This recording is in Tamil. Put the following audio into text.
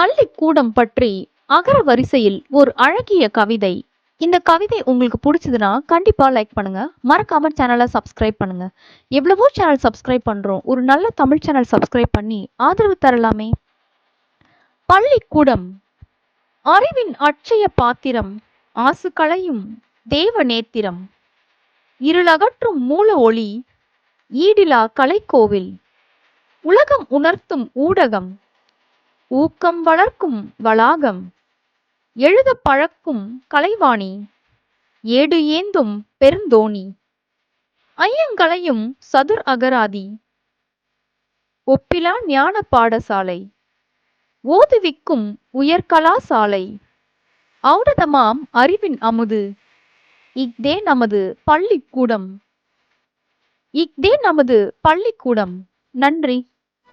பள்ளிக்கூடம் பற்றி அகர வரிசையில் ஒரு அழகிய கவிதை. இந்த கவிதை உங்களுக்கு பிடிச்சதுன்னா கண்டிப்பாக லைக் பண்ணுங்க. மறக்காம சேனலை சப்ஸ்கிரைப் பண்ணுங்க. எவ்வளவோ சேனல் சப்ஸ்கிரைப் பண்றோம். ஒரு நல்ல தமிழ் சேனல் சப்ஸ்கிரைப் பண்ணி ஆதரவு தரலாமே. பள்ளிக்கூடம். அறிவின் அட்சய பாத்திரம். ஆசு களையும் தேவ நேத்திரம். இருளகற்றும் மூல ஒளி. ஈடிலா கலைக்கோவில். உலகம் உணர்த்தும் ஊடகம். ஊக்கம் வளர்க்கும் வளாகம். எழுத பழக்கும் கலைவாணி. ஏடு ஏந்தும் பெருந்தோணி. ஐயங்களையும் சதுர் அகராதி. ஒப்பிலா ஞான பாடசாலை. ஓதுவிக்கும் உயர்கலாசாலை ஔடதமாம் அறிவின் அமுது. இஃதே நமது பள்ளிக்கூடம். இஃதே நமது பள்ளிக்கூடம். நன்றி.